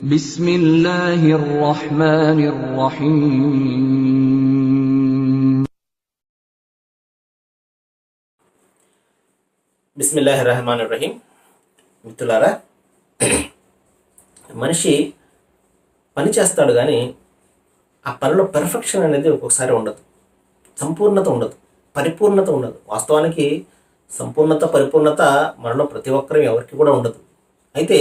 بسم الله الرحمن الرحيم బిస్మిల్లాహి రహమాన్ రహీం మిత్రులారా మనిషి పని చేస్తాడు కానీ ఆ పనిలో పెర్ఫెక్షన్ అనేది ఒక్కొక్కసారి ఉండదు సంపూర్ణత ఉండదు పరిపూర్ణత ఉండదు వాస్తవానికి సంపూర్ణత పరిపూర్ణత మనలో ప్రతి ఒక్కరి ఎవరికి కూడా ఉండదు అయితే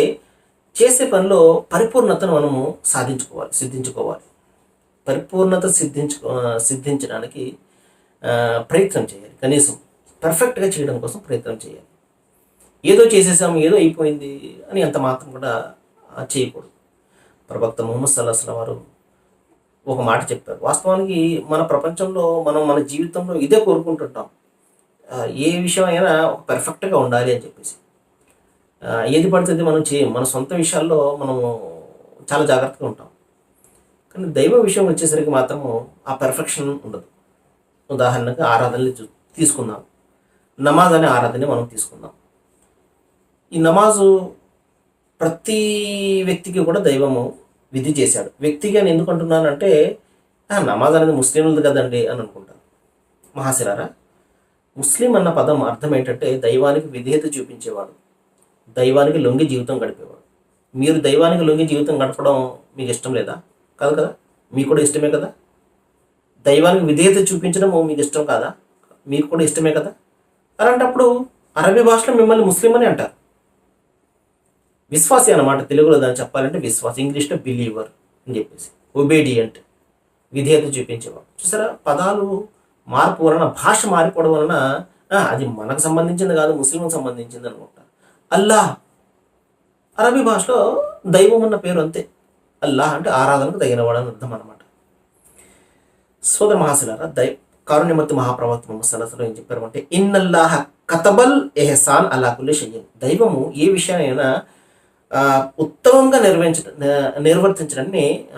చేసే పనిలో పరిపూర్ణతను మనము సాధించుకోవాలి సిద్ధించుకోవాలి. పరిపూర్ణత సిద్ధించు సిద్ధించడానికి ప్రయత్నం చేయాలి. కనీసం పర్ఫెక్ట్గా చేయడం కోసం ప్రయత్నం చేయాలి. ఏదో చేసేసాము ఏదో అయిపోయింది అని అంత మాత్రం కూడా చేయకూడదు. ప్రవక్త ముహమ్మద్ సల్లాహం వారు ఒక మాట చెప్పారు. వాస్తవానికి మన ప్రపంచంలో మనం మన జీవితంలో ఇదే కోరుకుంటుంటాం. ఏ విషయం అయినా ఒక పర్ఫెక్ట్గా ఉండాలి అని చెప్పేసి. ఏది పడుతుంది మనం చేయం. మన సొంత విషయాల్లో మనము చాలా జాగ్రత్తగా ఉంటాం. కానీ దైవ విషయం వచ్చేసరికి మాత్రము ఆ పెర్ఫెక్షన్ ఉండదు. ఉదాహరణకు ఆరాధనలు చూ- తీసుకుందాం. నమాజ్ అనే ఆరాధన మనం తీసుకుందాం. ఈ నమాజు ప్రతి వ్యక్తికి కూడా దైవము విధి చేశాడు. వ్యక్తిగా నేను ఎందుకు అంటున్నానంటే "ఆ, నమాజ్ అనేది ముస్లింలది కదండి అని అనుకుంటాను మహాశిరారా ముస్లిం అన్న పదం అర్థం ఏంటంటే దైవానికి విధేయత చూపించేవాడు. దైవానికి లొంగి జీవితం గడిపేవాడు. మీరు దైవానికి లొంగి జీవితం గడపడం మీకు ఇష్టం లేదా? కాదు కదా? మీకు కూడా ఇష్టమే కదా? దైవానికి విధేయత చూపించడం మీకు ఇష్టం కాదా? మీకు కూడా ఇష్టమే కదా? అలాంటప్పుడు అరబీ భాషలో మిమ్మల్ని ముస్లిం అని అంటారు. విశ్వాసి అన్నమాట. తెలుగులో దాన్ని చెప్పాలంటే విశ్వాసి ఇంగ్లీష్లో బిలీవర్ అని చెప్పేసి. ఒబేడియంట్ విధేయత చూపించేవాడు. చూసారా? పదాలు మార్పు వలన భాష మారిపోవడం వలన అది మనకు సంబంధించింది కాదు ముస్లింకి సంబంధించింది అనుకుంటా. అల్లాహ్. అరబీ భాషలో దైవం అన్న పేరు అంతే. అల్లాహ్ అంటే ఆరాధనకు తగినవాడు అని అర్థం అనమాట సోదర మహాశిలారా దై కారుణ్యమూర్తి మహాప్రవక్త ముహమ్మద్ ఏం చెప్పారు అంటే ఇన్నల్లాహ కతబల్ ఎహసాన్ అలా కుల్లి షయ్యన్. దైవము ఏ విషయాన్నైనా ఉత్తమంగా నిర్వహించ నిర్వర్తించడాన్ని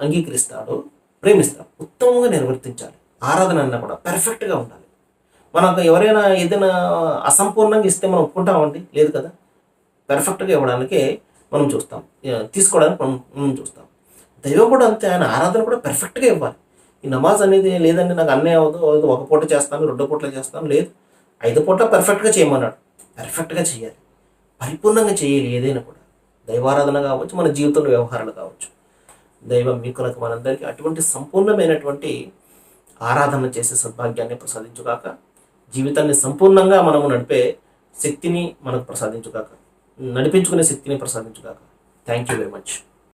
అంగీకరిస్తాడు ప్రేమిస్తాడు. ఉత్తమంగా నిర్వర్తించాలి. ఆరాధన అన్నా కూడా పర్ఫెక్ట్గా ఉండాలి. మనకు ఎవరైనా ఏదైనా అసంపూర్ణంగా ఇస్తే మనం ఒప్పుకుంటామండి లేదు కదా. పర్ఫెక్ట్గా ఇవ్వడానికే మనం చూస్తాం. తీసుకోవడానికి మనం మనం చూస్తాం. దైవం కూడా అంతే. ఆయన ఆరాధన కూడా పర్ఫెక్ట్గా ఇవ్వాలి. ఈ నమాజ్ అనేది లేదండి నాకు అన్నీ అవ్వదు అవ్వదు, ఒక పూట చేస్తాను రెండు పూటలు చేస్తాను లేదు. ఐదు పూట పర్ఫెక్ట్గా చేయమన్నాడు. పర్ఫెక్ట్గా చేయాలి. పరిపూర్ణంగా చేయాలి ఏదైనా కూడా. దైవారాధన కావచ్చు మన జీవితంలో వ్యవహారాలు కావచ్చు. దైవం మీకు నాకు మనందరికీ అటువంటి సంపూర్ణమైనటువంటి ఆరాధన చేసే సద్భాగ్యాన్ని ప్రసాదించుగాక జీవితాన్ని సంపూర్ణంగా మనము నడిపే శక్తిని మనకు ప్రసాదించుగాక. నడిపించుకునే శక్తిని ప్రసాదించుగాక. Thank you very much